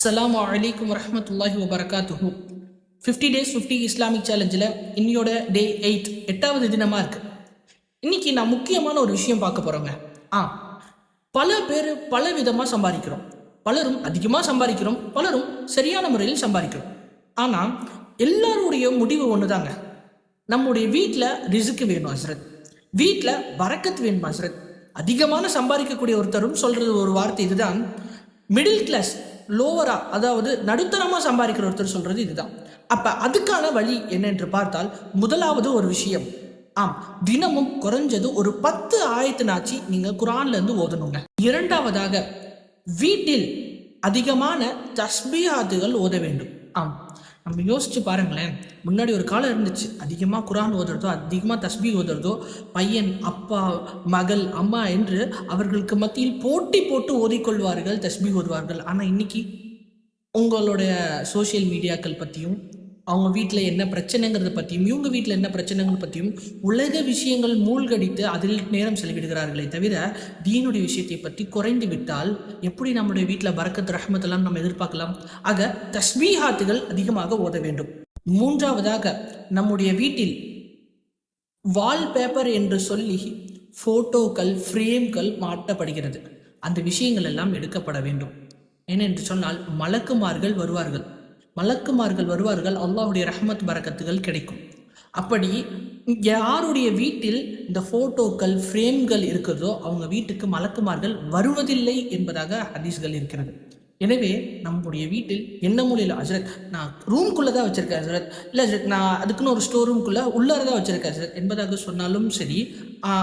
அஸ்ஸலாமு அலைக்கும் வரமத்துல்லாஹி வபரகாத்துஹு ஃபிஃப்டி டேஸ் ஃபிஃப்டி இஸ்லாமிக் சேலஞ்சில் இன்னையோட டே எயிட் எட்டாவது தினமாக இருக்கு இன்னைக்கு நான் முக்கியமான ஒரு விஷயம் பார்க்க போகிறோங்க ஆ பல பேர் பல விதமாக சம்பாதிக்கிறோம். பலரும் அதிகமாக சம்பாதிக்கிறோம். பலரும் சரியான முறையில் சம்பாதிக்கிறோம். ஆனால் எல்லாருடைய முடிவு ஒன்று தாங்க நம்முடைய வீட்டில் ரிசுக்கு வேணும் ஹசரத். வீட்டில் வரக்கத்து வேணும் ஹசரத். அதிகமான சம்பாதிக்கக்கூடிய ஒருத்தரும் சொல்கிறது ஒரு வார்த்தை இதுதான். மிடில் கிளாஸ் லோவராக அதாவது நடுத்தரமாக சம்பாதிக்கிற ஒருத்தர் சொல்கிறது இதுதான். அப்போ அதுக்கான வழி என்னென்று பார்த்தால் முதலாவது ஒரு விஷயம். ஆம் தினமும் குறைஞ்சது ஒரு பத்து ஆயத்தினாச்சு நீங்கள் குரான்லேருந்து ஓதணுங்க. இரண்டாவதாக வீட்டில் அதிகமான தஸ்பியாதுகள் ஓத வேண்டும். ஆம் நம்ம யோசிச்சு பாருங்களேன். முன்னாடி ஒரு காலம் இருந்துச்சு. அதிகமாக குரான் ஓதுறதோ அதிகமாக தஸ்பி ஓதுறதோ பையன் அப்பா மகள் அம்மா என்று அவர்களுக்கு மத்தியில் போட்டி போட்டு ஓதிக்கொள்வார்கள் தஸ்பி ஓதுவார்கள். ஆனால் இன்னைக்கு உங்களுடைய சோஷியல் மீடியாக்கள் பற்றியும் அவங்க வீட்டில் என்ன பிரச்சனைங்கிறத பற்றியும் இவங்க வீட்டில் என்ன பிரச்சனைகள் பற்றியும் உலக விஷயங்கள் மூழ்கடித்து அதில் நேரம் செலவிடுகிறார்களே தவிர தீனுடைய விஷயத்தை பற்றி குறைந்து விட்டால் எப்படி நம்முடைய வீட்டில் பரக்கத் ரஹமத்தெல்லாம் நம்ம எதிர்பார்க்கலாம்? ஆக தஸ்மீஹாத்துகள் அதிகமாக ஓத வேண்டும். மூன்றாவதாக நம்முடைய வீட்டில் வால்பேப்பர் என்று சொல்லி ஃபோட்டோக்கள் ஃப்ரேம்கள் மாட்டப்படுகிறது. அந்த விஷயங்கள் எல்லாம் எடுக்கப்பட வேண்டும். ஏனென்று சொன்னால் மலக்குமார்கள் வருவார்கள். மலக்குமார்கள் வருவார்கள் அல்லாஹ்வுடைய ரஹமத் பரக்கத்துகள் கிடைக்கும். அப்படி யாருடைய வீட்டில் இந்த ஃபோட்டோக்கள் ஃப்ரேம்கள் இருக்கிறதோ அவங்க வீட்டுக்கு மலக்குமார்கள் வருவதில்லை என்பதாக ஹதீஸ்கள் இருக்கிறது. எனவே நம்முடைய வீட்டில் என்ன மூலையில் ஹசரத்? நான் ரூம்குள்ளே தான் வச்சுருக்கேன் ஹசரத். இல்லை ஹசரத் நான் அதுக்குன்னு ஒரு ஸ்டோர் ரூம்குள்ளே உள்ளார தான் வச்சுருக்கேன் ஹசரத். என்பதாக சொன்னாலும் சரி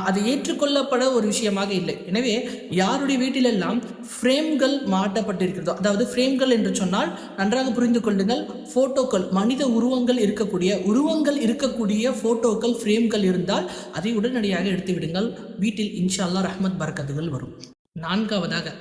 அது ஏற்றுக்கொள்ளப்பட ஒரு விஷயமாக இல்லை. எனவே யாருடைய வீட்டிலெல்லாம் ஃப்ரேம்கள் மாட்டப்பட்டிருக்கிறதோ அதாவது ஃப்ரேம்கள் என்று சொன்னால் நன்றாக புரிந்து கொள்ளுங்கள் ஃபோட்டோக்கள் மனித உருவங்கள் இருக்கக்கூடிய உருவங்கள் இருக்கக்கூடிய ஃபோட்டோக்கள் ஃப்ரேம்கள் இருந்தால் அதை உடனடியாக எடுத்து விடுங்கள் வீட்டில் இன்ஷா அல்லா ரஹ்மத் பரக்கத்துகள் வரும். நான்காவதாக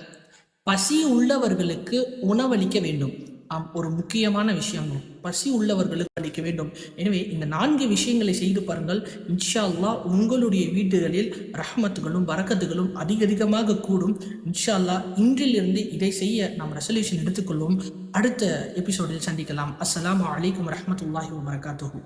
பசி உள்ளவர்களுக்கு உணவளிக்க வேண்டும். ஆம் ஒரு முக்கியமான விஷயம். பசி உள்ளவர்களுக்கு அளிக்க வேண்டும். எனவே இந்த நான்கு விஷயங்களை செய்து பாருங்கள். இன்ஷா அல்லாஹ் உங்களுடைய வீடுகளில் ரஹமத்துகளும் வரக்கத்துகளும் அதிக அதிகமாக கூடும். இன்ஷா அல்லாஹ் இன்றிலிருந்து இதை செய்ய நாம் ரெசல்யூஷன் எடுத்துக்கொள்வோம். அடுத்த எபிசோடில் சந்திக்கலாம். அஸ்லாம் வலைக்கம் ரஹமத்துல்லாஹி வபரகாத்துஹு.